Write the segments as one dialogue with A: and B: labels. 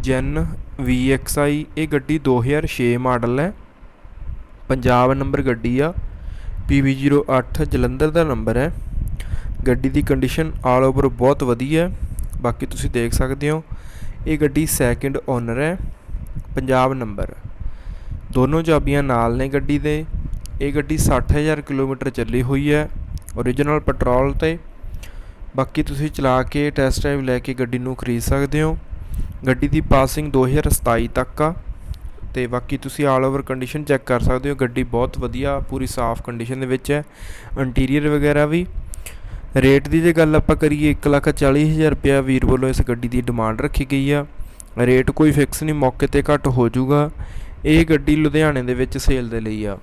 A: Zen V X I, ਇਹ ਗੱਡੀ 2006 model ਹੈ। ਪੰਜਾਬ ਨੰਬਰ ਗੱਡੀ ਆ। PB08 ਜਲੰਧਰ ਦਾ ਨੰਬਰ ਹੈ। ਗੱਡੀ ਦੀ ਕੰਡੀਸ਼ਨ ਆਲ ਓਵਰ ਬਹੁਤ ਵਧੀਆ ਹੈ। ਬਾਕੀ ਤੁਸੀਂ ਦੇਖ ਸਕਦੇ ਹੋ, ਇਹ ਗੱਡੀ ਸੈਕਿੰਡ ਓਨਰ ਹੈ। ਪੰਜਾਬ ਨੰਬਰ। ਦੋਨੋਂ ਚਾਬੀਆਂ ਨਾਲ ਨੇ ਗੱਡੀ ਦੇ। ਇਹ ਗੱਡੀ 60000 ਕਿਲੋਮੀਟਰ ਚੱਲੀ ਹੋਈ ਹੈ ਓਰੀਜਨਲ ਪੈਟਰੋਲ ਤੇ। ਬਾਕੀ ਤੁਸੀਂ ਚਲਾ ਕੇ ਟੈਸਟ ਡਰਾਈਵ ਲੈ ਕੇ ਗੱਡੀ ਨੂੰ ਖਰੀਦ ਸਕਦੇ ਹੋ। ਗੱਡੀ ਦੀ ਪਾਸਿੰਗ 2027 ਤੱਕ ਆ ਤੇ ਬਾਕੀ ਤੁਸੀਂ ਆਲ ਓਵਰ ਕੰਡੀਸ਼ਨ ਚੈੱਕ ਕਰ ਸਕਦੇ ਹੋ। ਗੱਡੀ ਬਹੁਤ ਵਧੀਆ, ਪੂਰੀ ਸਾਫ਼ ਕੰਡੀਸ਼ਨ ਦੇ ਵਿੱਚ ਹੈ। ਇੰਟੀਰੀਅਰ ਵਗੈਰਾ ਵੀ। ਰੇਟ ਦੀ ਜੇ ਗੱਲ ਆਪਾਂ ਕਰੀਏ 140000 ਰੁਪਇਆ ਵੀਰ ਵੱਲੋਂ ਇਸ ਗੱਡੀ ਦੀ ਡਿਮਾਂਡ ਰੱਖੀ ਗਈ ਆ। ਰੇਟ ਕੋਈ ਫਿਕਸ ਨਹੀਂ, ਮੌਕੇ ਤੇ ਘੱਟ ਹੋ ਜਾਊਗਾ। ਇਹ ਗੱਡੀ ਲੁਧਿਆਣੇ ਦੇ ਵਿੱਚ ਸੇਲ ਦੇ ਲਈ ਆ।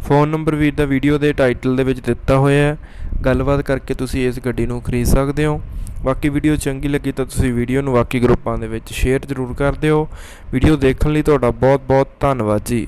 A: ਫੋਨ ਨੰਬਰ ਵੀਰ ਦਾ ਵੀਡੀਓ ਦੇ ਟਾਈਟਲ ਦੇ ਵਿੱਚ ਦਿੱਤਾ ਹੋਇਆ ਹੈ। ਗੱਲਬਾਤ ਕਰਕੇ ਤੁਸੀਂ ਇਸ ਗੱਡੀ ਨੂੰ ਖਰੀਦ ਸਕਦੇ ਹੋ। ਬਾਕੀ ਵੀਡੀਓ ਚੰਗੀ ਲੱਗੀ ਤਾਂ ਤੁਸੀਂ ਵੀਡੀਓ ਨੂੰ ਬਾਕੀ ਗਰੁੱਪਾਂ ਦੇ ਵਿੱਚ ਸ਼ੇਅਰ ਜ਼ਰੂਰ ਕਰ ਦਿਓ। ਵੀਡੀਓ ਦੇਖਣ ਲਈ ਤੁਹਾਡਾ ਬਹੁਤ ਬਹੁਤ ਧੰਨਵਾਦ ਜੀ।